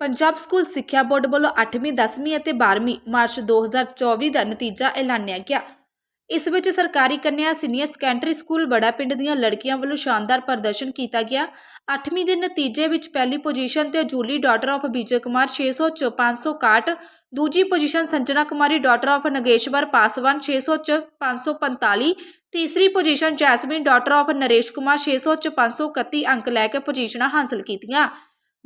Punjab school ਸਿੱਖਿਆ board ਵੱਲੋਂ 8ਵੀਂ 10ਵੀਂ ਅਤੇ 12ਵੀਂ ਮਾਰਚ 2024 ਦਾ ਨਤੀਜਾ ਐਲਾਨਿਆ ਗਿਆ। ਇਸ ਵਿੱਚ ਸਰਕਾਰੀ ਕੰਨਿਆ ਸੀਨੀਅਰ ਸੈਕੰਡਰੀ ਸਕੂਲ ਬੜਾ ਪਿੰਡ ਦੀਆਂ ਲੜਕੀਆਂ ਵੱਲੋਂ ਸ਼ਾਨਦਾਰ ਪ੍ਰਦਰਸ਼ਨ ਕੀਤਾ ਗਿਆ। 8ਵੀਂ ਦੇ ਨਤੀਜੇ ਵਿੱਚ ਪਹਿਲੀ ਪੋਜੀਸ਼ਨ ਤੇ Julie daughter of Vijay Kumar 600 ਚ 561 ਦੂਜੀ position Sanjana Kumari daughter of Nageshwar Paswan 600 ਚ 545 ਤੀਸਰੀ position Jasmine daughter of Naresh Kumar 600 ਚ 531 ਅੰਕ ਲੈ ਕੇ ਪੋਜੀਸ਼ਨਾਂ ਹਾਸਲ ਕੀਤੀਆਂ।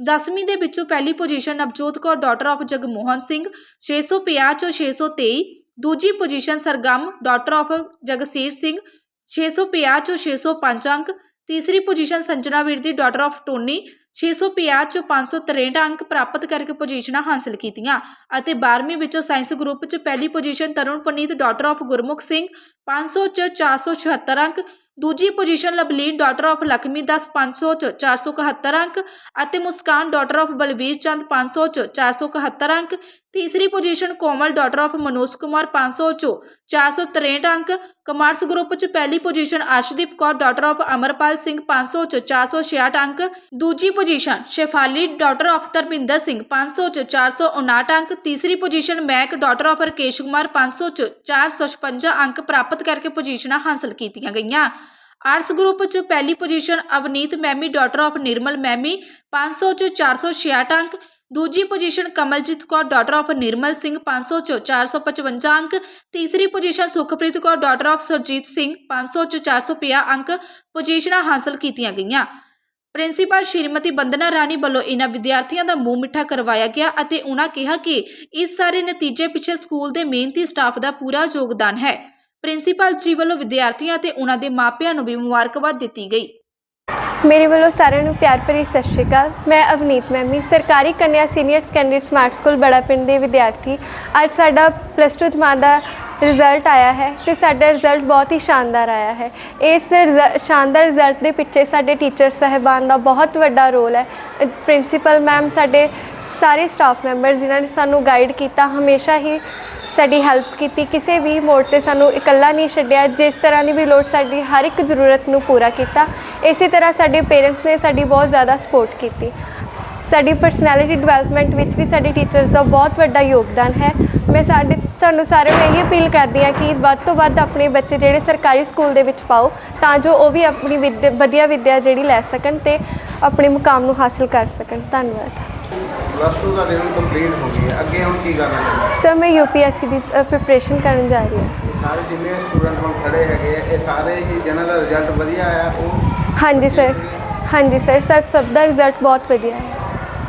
10ਵੀਂ ਦੇ ਵਿੱਚੋਂ ਪਹਿਲੀ position Navjot Kaur daughter of Jagmohan Singh 650 ਚੋਂ 623 ਦੂਜੀ position Sargam daughter of Jagsir Singh 650 ਚੋਂ 605 ਅੰਕ, ਤੀਸਰੀ ਪੋਜੀਸ਼ਨ ਸੰਜਨਾ ਵੀਰ ਦੀ ਡਾਟਰ ਆਫ ਟੋਨੀ 650 ਚੋਂ 563 ਅੰਕ ਪ੍ਰਾਪਤ ਕਰਕੇ ਪੋਜੀਸ਼ਨਾਂ ਹਾਸਲ ਕੀਤੀਆਂ ਅਤੇ 12ਵੀਂ ਵਿੱਚੋਂ ਸਾਇੰਸ ਗਰੁੱਪ 'ਚ ਪਹਿਲੀ position Tarun Puneet daughter of Gurmukh Singh 500 ਚ 476 ਅੰਕ ਦੂਜੀ position Loveleen daughter of Lakhmi Das 500 ਚ 471 ਅੰਕ ਅਤੇ ਮੁਸਕਾਨ ਡਾਟਰ ਆਫ ਬਲਵੀਰ ਚੰਦ 500 ਚ 471 ਅੰਕ ਤੀਸਰੀ position Komal daughter of Manoj Kumar 500 ਚ 463 ਅੰਕ ਕਮਰਸ ਗਰੁੱਪ ਚ ਪਹਿਲੀ position Arshdeep Kaur daughter of Amarpal Singh 500 ਚ 466 ਅੰਕ, ਦੂਜੀ position Shefali daughter of Dharminder Singh 500 ਚ 459 ਅੰਕ, ਤੀਸਰੀ position Mac daughter of Rakesh Kumar 500 ਚ 456 ਅੰਕ ਪ੍ਰਾਪਤ ਕਰਕੇ ਪੋਜੀਸ਼ਨਾਂ ਹਾਸਲ ਕੀਤੀਆਂ ਗਈਆਂ। ਆਰਟਸ ਗਰੁੱਪ 'ਚ ਪਹਿਲੀ position Avneet ਮੈਮੀ daughter of Nirmal ਮੈਮੀ 500 ਚ 466 ਅੰਕ, ਦੂਜੀ position Kamaljeet Kaur daughter of Nirmal Singh 500 ਚ 455 ਅੰਕ, ਤੀਸਰੀ position Sukhpreet Kaur daughter of Surjit Singh 500 ਚ 450 ਅੰਕ ਪੋਜੀਸ਼ਨਾਂ ਹਾਸਲ ਕੀਤੀਆਂ ਗਈਆਂ। ਪ੍ਰਿੰਸੀਪਲ ਸ਼੍ਰੀਮਤੀ ਬੰਦਨਾ ਰਾਣੀ ਵੱਲੋਂ ਇਹਨਾਂ ਵਿਦਿਆਰਥੀਆਂ ਦਾ ਮੂੰਹ ਮਿੱਠਾ ਕਰਵਾਇਆ ਗਿਆ ਅਤੇ ਉਹਨਾਂ ਕਿਹਾ ਕਿ ਇਸ ਸਾਰੇ ਨਤੀਜੇ ਪਿੱਛੇ ਸਕੂਲ ਦੇ ਮਿਹਨਤੀ ਸਟਾਫ ਦਾ ਪੂਰਾ ਯੋਗਦਾਨ ਹੈ। ਪ੍ਰਿੰਸੀਪਲ ਜੀ ਵੱਲੋਂ ਵਿਦਿਆਰਥੀਆਂ ਤੇ ਉਹਨਾਂ ਦੇ ਮਾਪਿਆਂ ਨੂੰ ਵੀ ਮੁਬਾਰਕਬਾਦ ਦਿੱਤੀ ਗਈ। ਮੇਰੇ ਵੱਲੋਂ ਸਾਰਿਆਂ ਨੂੰ ਪਿਆਰ ਭਰੀ ਸਤਿ ਸ਼੍ਰੀ ਅਕਾਲ। ਮੈਂ ਅਵਨੀਤ ਮੈਮੀ, ਸਰਕਾਰੀ ਕੰਨਿਆ ਸੀਨੀਅਰ ਸੈਕੰਡਰੀ ਸਮਾਰਟ ਸਕੂਲ ਬੜਾ ਪਿੰਡ ਦੇ ਵਿਦਿਆਰਥੀ। ਅੱਜ ਸਾਡਾ ਪਲੱਸ 2 ਜਮਾਤ ਦਾ ਰਿਜ਼ਲਟ ਆਇਆ ਹੈ ਤੇ ਸਾਡਾ ਰਿਜ਼ਲਟ ਬਹੁਤ ਹੀ ਸ਼ਾਨਦਾਰ ਆਇਆ ਹੈ। ਇਸ ਰਿਜ਼ਲ- ਸ਼ਾਨਦਾਰ ਰਿਜ਼ਲਟ ਦੇ ਪਿੱਛੇ ਸਾਡੇ ਟੀਚਰ ਸਹਿਬਾਨ ਦਾ ਬਹੁਤ ਵੱਡਾ ਰੋਲ ਹੈ। ਪ੍ਰਿੰਸੀਪਲ ਮੈਮ ਸਾਡੇ ਸਾਰੇ ਸਟਾਫ ਮੈਂਬਰ ਜਿਨ੍ਹਾਂ ਨੇ ਸਾਨੂੰ ਗਾਈਡ ਕੀਤਾ, ਹਮੇਸ਼ਾ ਹੀ ਸਾਡੀ ਹੈਲਪ ਕੀਤੀ, ਕਿਸੇ ਵੀ ਮੋੜ ਤੇ ਸਾਨੂੰ ਇਕੱਲਾ ਨਹੀਂ ਛੱਡਿਆ, ਜਿਸ ਤਰ੍ਹਾਂ ਦੀ ਵੀ ਲੋੜ ਸਾਡੀ ਹਰ ਇੱਕ ਜ਼ਰੂਰਤ ਨੂੰ ਪੂਰਾ ਕੀਤਾ, ਇਸੇ ਤਰ੍ਹਾਂ ਸਾਡੇ ਪੇਰੈਂਟਸ ਨੇ ਸਾਡੀ ਬਹੁਤ ਜ਼ਿਆਦਾ ਸਪੋਰਟ ਕੀਤੀ। ਸਾਡੀ ਪਰਸਨੈਲਿਟੀ ਡਿਵੈਲਪਮੈਂਟ ਵਿੱਚ ਵੀ ਸਾਡੇ ਟੀਚਰਸ ਦਾ ਬਹੁਤ ਵੱਡਾ ਯੋਗਦਾਨ ਹੈ। ਮੈਂ ਸਾਡੇ, ਤੁਹਾਨੂੰ ਸਾਰਿਆਂ ਨੂੰ ਇਹੀ ਅਪੀਲ ਕਰਦੀ ਹਾਂ ਕਿ ਵੱਧ ਤੋਂ ਵੱਧ ਆਪਣੇ ਬੱਚੇ ਜਿਹੜੇ ਸਰਕਾਰੀ ਸਕੂਲ ਦੇ ਵਿੱਚ ਪਾਓ, ਤਾਂ ਜੋ ਉਹ ਵੀ ਆਪਣੀ ਵਿੱਦਿਆ- ਵਧੀਆ ਵਿੱਦਿਆ ਜਿਹੜੀ ਲੈ ਸਕਣ ਤੇ ਆਪਣੇ ਮੁਕਾਮ ਨੂੰ ਹਾਸਲ ਕਰ ਸਕਣ। ਧੰਨਵਾਦ। ਪਲੱਸ 2 ਦਾ ਲੈਵਲ ਕੰਪਲੀਟ ਹੋ ਗਈ ਹੈ। ਅੱਗੇ ਹੁਣ ਕੀ ਕਰਨਾ ਚਾਹੁੰਦੇ ਸਰ ਮੈਂ ਯੂਪੀਐਸਸੀ ਦੀ ਪ੍ਰਿਪਰੇਸ਼ਨ ਕਰਨ ਜਾ ਰਹੀ ਹਾਂ। ਇਹ ਸਾਰੇ ਜਿੰਨੇ ਸਟੂਡੈਂਟ ਹੁਣ ਖੜੇ ਹੈਗੇ ਆ, ਇਹ ਸਾਰੇ ਹੀ ਜਿਨ੍ਹਾਂ ਦਾ ਰਿਜ਼ਲਟ ਵਧੀਆ ਆਇਆ ਉਹ ਹਾਂਜੀ ਸਰ ਹਾਂਜੀ ਸਰ ਸਰ ਸਭ ਦਾ ਰਿਜ਼ਲਟ ਬਹੁਤ ਵਧੀਆ ਹੈ।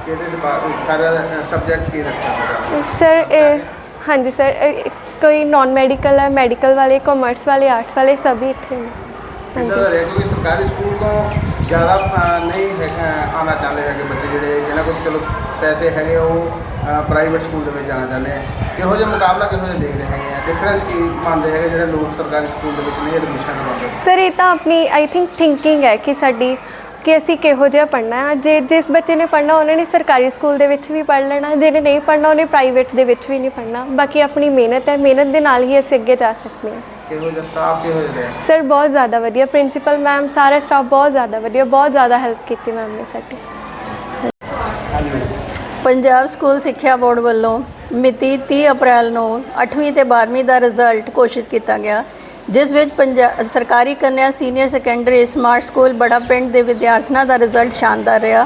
ਕਿਹੜੇ ਡਿਪਾਰਟਮੈਂਟ ਸਾਰਾ ਸਬਜੈਕਟ ਕੀ ਰੱਖਿਆ ਸਰ ਇਹ ਹਾਂਜੀ ਸਰ ਇਹ ਕੋਈ ਨਾਨ ਮੈਡੀਕਲ ਹੈ ਮੈਡੀਕਲ ਵਾਲੇ ਕਾਮਰਸ ਵਾਲੇ ਆਰਟਸ ਵਾਲੇ ਸਭੀ ਇੱਥੇ ਨੇ। ਦਾ ਹਾਂਜੀ। ਰੇਟ ਕਿਉਂਕਿ ਸਰਕਾਰੀ ਸਕੂਲ ਤੋਂ ਜ਼ਿਆਦਾ ਨਹੀਂ ਆਉਣਾ ਚਾਹੁੰਦੇ ਹੈਗੇ ਬੱਚੇ ਜਿਹੜੇ ਜਿਹਨਾਂ ਕੋਲ ਚਲੋ ਪੈਸੇ ਹੈਗੇ, ਉਹ ਪ੍ਰਾਈਵੇਟ ਸਕੂਲ ਦੇ ਵਿੱਚ ਜਾਣਾ ਚਾਹੁੰਦੇ ਆ। ਕਿਹੋ ਜਿਹਾ ਮੁਕਾਬਲਾ ਕਿਹੋ ਜਿਹਾ ਦੇਖਦੇ ਹੈਗੇ ਆ? ਡਿਫਰੈਂਸ ਕੀ ਮੰਨਦੇ ਹੈਗੇ ਜਿਹੜੇ ਲੋਕ ਸਰਕਾਰੀ ਸਕੂਲ ਦੇ ਵਿੱਚ ਨਹੀਂ ਐਡਮਿਸ਼ਨ ਕਰਵਾਉਂਦੇ? ਸਰ ਇਹ ਤਾਂ ਆਪਣੀ ਆਈ ਥਿੰਕ ਥਿੰਕਿੰਗ ਹੈ ਕਿ ਸਾਡੀ, ਕਿ ਅਸੀਂ ਕਿਹੋ ਜਿਹਾ ਪੜ੍ਹਨਾ ਹੈ। ਜੇ ਜਿਸ ਬੱਚੇ ਨੇ ਪੜ੍ਹਨਾ, ਉਹਨੇ ਨੇ ਸਰਕਾਰੀ ਸਕੂਲ ਦੇ ਵਿੱਚ ਵੀ ਪੜ੍ਹ ਲੈਣਾ। ਜਿਹਨੇ ਨਹੀਂ ਪੜ੍ਹਨਾ, ਉਹਨੇ ਪ੍ਰਾਈਵੇਟ ਦੇ ਵਿੱਚ ਵੀ ਨਹੀਂ ਪੜ੍ਹਨਾ। ਬਾਕੀ ਆਪਣੀ ਮਿਹਨਤ ਹੈ, ਮਿਹਨਤ ਦੇ ਨਾਲ ਹੀ ਅਸੀਂ ਅੱਗੇ ਜਾ ਸਕਦੇ ਹਾਂ। ਕਿਹੋ ਜਿਹਾ ਸਟਾਫ ਕਿਹੋ ਜਿਹਾ ਹੈ ਸਰ ਬਹੁਤ ਜ਼ਿਆਦਾ ਵਧੀਆ। ਪ੍ਰਿੰਸੀਪਲ ਮੈਮ ਸਾਰਾ ਸਟਾਫ ਬਹੁਤ ਜ਼ਿਆਦਾ ਵਧੀਆ। ਬਹੁਤ ਜ਼ਿਆਦਾ ਹੈਲਪ ਕੀਤੀ ਮੈਮ ਨੇ ਸਾਡੀ। ਪੰਜਾਬ ਸਕੂਲ ਸਿੱਖਿਆ ਬੋਰਡ ਵੱਲੋਂ ਮਿਤੀ 30 ਅਪ੍ਰੈਲ ਨੂੰ 8ਵੀਂ ਤੇ 12ਵੀਂ ਦਾ ਰਿਜ਼ਲਟ ਘੋਸ਼ਿਤ ਕੀਤਾ ਗਿਆ ਜਿਸ ਵਿੱਚ ਪੰਜਾਬ ਸਰਕਾਰੀ ਕੰਨਿਆ ਸੀਨੀਅਰ ਸੈਕੰਡਰੀ ਸਮਾਰਟ ਸਕੂਲ ਬੜਾ ਪਿੰਡ ਦੇ ਵਿਦਿਆਰਥੀਆਂ ਦਾ ਰਿਜ਼ਲਟ ਸ਼ਾਨਦਾਰ ਰਿਹਾ।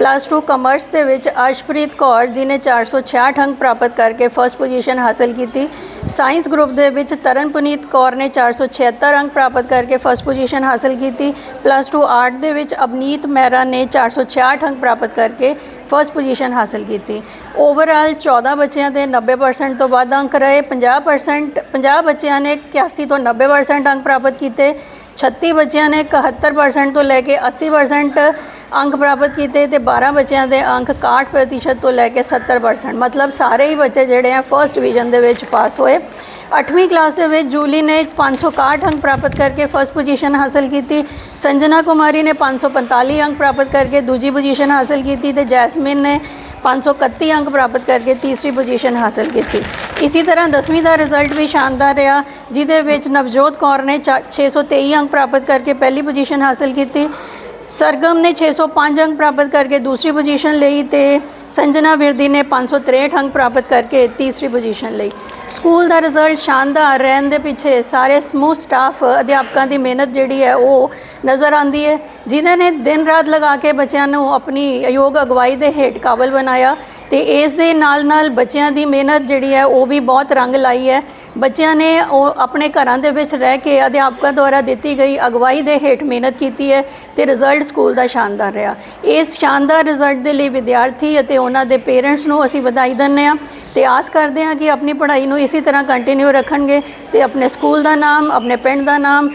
ਪਲੱਸ 2 ਕਮਰਸ ਦੇ ਵਿੱਚ ਅਰਸ਼ਪ੍ਰੀਤ ਕੌਰ ਜਿਨੇ 466 ਅੰਕ ਪ੍ਰਾਪਤ ਕਰਕੇ ਫਰਸਟ ਪੋਜੀਸ਼ਨ ਹਾਸਲ ਕੀਤੀ। ਸਾਇੰਸ ਗਰੁੱਪ ਦੇ ਵਿੱਚ ਤਰਨ ਪੁਨੀਤ ਕੌਰ ਨੇ 476 ਅੰਕ ਪ੍ਰਾਪਤ ਕਰਕੇ ਫਰਸਟ ਪੋਜੀਸ਼ਨ ਹਾਸਲ ਕੀਤੀ। ਪਲੱਸ 2 ਆਰਟ ਦੇ ਵਿੱਚ ਅਵਨੀਤ ਮਹਿਰਾ ਨੇ 466 ਅੰਕ ਪ੍ਰਾਪਤ ਕਰਕੇ ਫਰਸਟ ਪੋਜੀਸ਼ਨ ਹਾਸਲ ਕੀਤੀ। ਓਵਰਆਲ 14 ਬੱਚਿਆਂ ਦੇ 90% ਤੋਂ ਵੱਧ ਅੰਕ ਰਹੇ। 50% 50 ਬੱਚਿਆਂ ਨੇ 81 ਤੋਂ 90% ਅੰਕ ਪ੍ਰਾਪਤ ਕੀਤੇ। 36 ਬੱਚਿਆਂ ਨੇ 71% ਤੋਂ ਲੈ ਕੇ 80% ਅੰਕ ਪ੍ਰਾਪਤ ਕੀਤੇ ਤੇ 12 ਬੱਚਿਆਂ ਦੇ ਅੰਕ 61% ਤੋਂ ਲੈ ਕੇ 70% ਮਤਲਬ ਸਾਰੇ ਹੀ ਬੱਚੇ ਜਿਹੜੇ ਆ ਫਰਸਟ ਡਿਵੀਜ਼ਨ ਦੇ ਵਿੱਚ ਪਾਸ ਹੋਏ। 8ਵੀਂ ਕਲਾਸ ਦੇ ਵਿੱਚ ਜੂਲੀ ਨੇ 561 ਅੰਕ ਪ੍ਰਾਪਤ ਕਰਕੇ ਫਰਸਟ ਪੋਜੀਸ਼ਨ ਹਾਸਲ ਕੀਤੀ। ਸੰਜਨਾ ਕੁਮਾਰੀ ਨੇ 545 ਅੰਕ ਪ੍ਰਾਪਤ ਕਰਕੇ ਦੂਜੀ ਪੋਜੀਸ਼ਨ ਹਾਸਲ ਕੀਤੀ ਤੇ ਜੈਸਮਿਨ ਨੇ 531 ਅੰਕ ਪ੍ਰਾਪਤ ਕਰਕੇ ਤੀਸਰੀ ਪੋਜੀਸ਼ਨ ਹਾਸਲ ਕੀਤੀ। ਇਸੇ ਤਰ੍ਹਾਂ 10ਵੀਂ ਦਾ ਰਿਜ਼ਲਟ ਵੀ ਸ਼ਾਨਦਾਰ ਰਿਹਾ, ਜਿਹਦੇ ਵਿੱਚ ਨਵਜੋਤ ਕੌਰ ਨੇ ਚਾ- 623 ਅੰਕ ਪ੍ਰਾਪਤ ਕਰਕੇ ਪਹਿਲੀ ਪੋਜੀਸ਼ਨ ਹਾਸਲ ਕੀਤੀ। ਸਰਗਮ ਨੇ 605 ਅੰਕ ਪ੍ਰਾਪਤ ਕਰਕੇ ਦੂਸਰੀ ਪੋਜੀਸ਼ਨ ਲਈ ਤੇ ਸੰਜਨਾ ਵਿਰਦੀ ਨੇ 563 ਅੰਕ ਪ੍ਰਾਪਤ ਕਰਕੇ ਤੀਸਰੀ ਪੋਜੀਸ਼ਨ ਲਈ। ਸਕੂਲ ਦਾ ਰਿਜ਼ਲਟ ਸ਼ਾਨਦਾਰ, ਰਹਿਣ ਦੇ ਪਿੱਛੇ ਸਾਰੇ ਸਮੂਹ ਸਟਾਫ ਅਧਿਆਪਕਾਂ ਦੀ ਮਿਹਨਤ ਜਿਹੜੀ ਹੈ ਉਹ ਨਜ਼ਰ ਆਂਦੀ ਹੈ। ਜਿਨ੍ਹਾਂ ਨੇ ਦਿਨ ਰਾਤ ਲਗਾ ਕੇ ਬੱਚਿਆਂ ਨੂੰ ਆਪਣੀ ਯੋਗ ਅਗਵਾਈ ਦੇ ਹੇਠ ਕਾਬਲ ਬਣਾਇਆ ਤੇ ਇਸ ਦੇ ਨਾਲ ਨਾਲ ਬੱਚਿਆਂ ਦੀ ਮਿਹਨਤ ਜਿਹੜੀ ਹੈ, ਉਹ ਵੀ ਬਹੁਤ ਰੰਗ ਲਾਈ ਹੈ। ਬੱਚਿਆਂ ਨੇ ਉਹ ਆਪਣੇ ਘਰਾਂ ਦੇ ਵਿੱਚ ਰਹਿ ਕੇ ਅਧਿਆਪਕਾਂ ਦੁਆਰਾ ਦਿੱਤੀ ਗਈ ਅਗਵਾਈ ਦੇ ਹੇਠ ਮਿਹਨਤ ਕੀਤੀ ਹੈ ਤੇ ਰਿਜ਼ਲਟ ਸਕੂਲ ਦਾ ਸ਼ਾਨਦਾਰ ਰਿਹਾ। ਇਸ ਸ਼ਾਨਦਾਰ ਰਿਜ਼ਲਟ ਦੇ ਲਈ ਵਿਦਿਆਰਥੀ ਅਤੇ ਉਹਨਾਂ ਦੇ ਪੇਰੈਂਟਸ ਨੂੰ ਅਸੀਂ ਵਧਾਈ ਦਿੰਦੇ ਹਾਂ ਤੇ ਆਸ ਕਰਦੇ ਹਾਂ ਕਿ ਆਪਣੀ ਪੜ੍ਹਾਈ ਨੂੰ ਇਸੇ ਤਰ੍ਹਾਂ ਕੰਟੀਨਿਊ ਰੱਖਣਗੇ ਤੇ ਆਪਣੇ ਸਕੂਲ ਦਾ ਨਾਮ, ਆਪਣੇ ਪਿੰਡ ਦਾ ਨਾਮ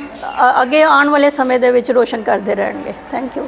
ਅੱਗੇ ਆਉਣ ਵਾਲੇ ਸਮੇਂ ਦੇ ਵਿੱਚ ਰੋਸ਼ਨ ਕਰਦੇ ਰਹਿਣਗੇ। Thank you